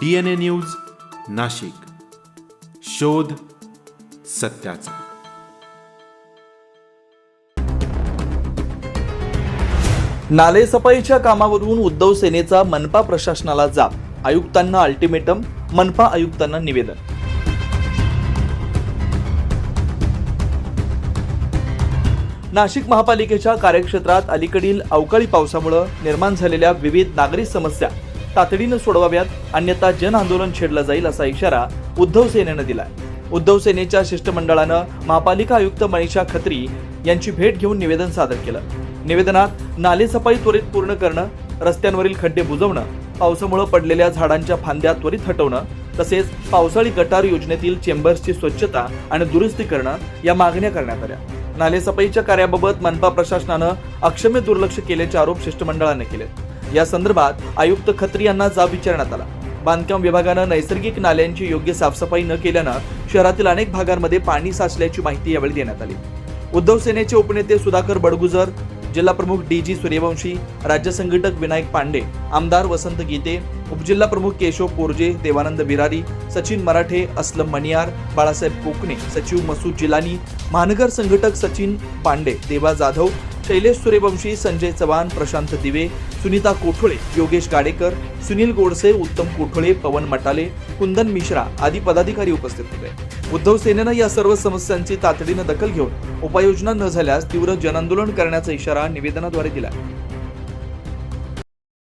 D N A news Nashik. शोध सत्याचा. नालेसफाईच्या कामावरून उद्धव सेनेचा मनपा प्रशासनाला जाब. आयुक्तांना अल्टिमेटम मनपा आयुक्तांना निवेदन. नाशिक महापालिकेच्या कार्यक्षेत्रात अलीकडील अवकाळी पावसामुळे निर्माण झालेल्या विविध नागरी समस्या तातडीनं सोडवाव्यात अन्यथा जन आंदोलन छेडलं जाईल असा इशारा उद्धव सेनेनं दिलाय. उद्धव सेनेच्या शिष्टमंडळानं महापालिका आयुक्त मनीषा खत्री यांची भेट घेऊन निवेदन सादर केलं. निवेदनात नालेसफाई त्वरित पूर्ण करणं रस्त्यांवरील खड्डे बुजवणं पावसामुळे पडलेल्या झाडांच्या फांद्या त्वरित हटवणं तसेच पावसाळी गटार योजनेतील चेंबर्सची स्वच्छता आणि दुरुस्ती करणं या मागण्या करण्यात आल्या. नालेसफाईच्या कार्याबाबत मनपा प्रशासनानं अक्षम्य दुर्लक्ष केल्याचे आरोप शिष्टमंडळाने केले या संदर्भात आयुक्त खत्री यांना जाब विचारण्यात आला. बांधकाम विभागानं नैसर्गिक नाल्यांची योग्य साफसफाई न केल्यानं शहरातील अनेक भागांमध्ये पाणी साचल्याची माहिती यावेळी देण्यात आली. उद्धव सेनेचे उपनेते सुधाकर बडगुजर जिल्हाप्रमुख डी जी सूर्यवंशी राज्य संघटक विनायक पांडे आमदार वसंत गीते उपजिल्हा प्रमुख केशव पोरजे देवानंद बिरारी सचिन मराठे अस्लम मणियार बाळासाहेब कोकणे सचिव मसूद जिलानी महानगर संघटक सचिन पांडे देवा जाधव शैलेश सूर्यवंशी संजय चव्हाण प्रशांत दिवे सुनीता कोठोळे योगेश गाडेकर सुनील गोडसे उत्तम कोठोळे पवन मटाले कुंदन मिश्रा आदी पदाधिकारी उपस्थित होते. उद्धव सेनेनं या सर्व समस्यांची तातडीनं दखल घेऊन उपाययोजना न झाल्यास तीव्र जनआंदोलन करण्याचा इशारा निवेदनाद्वारे दिला.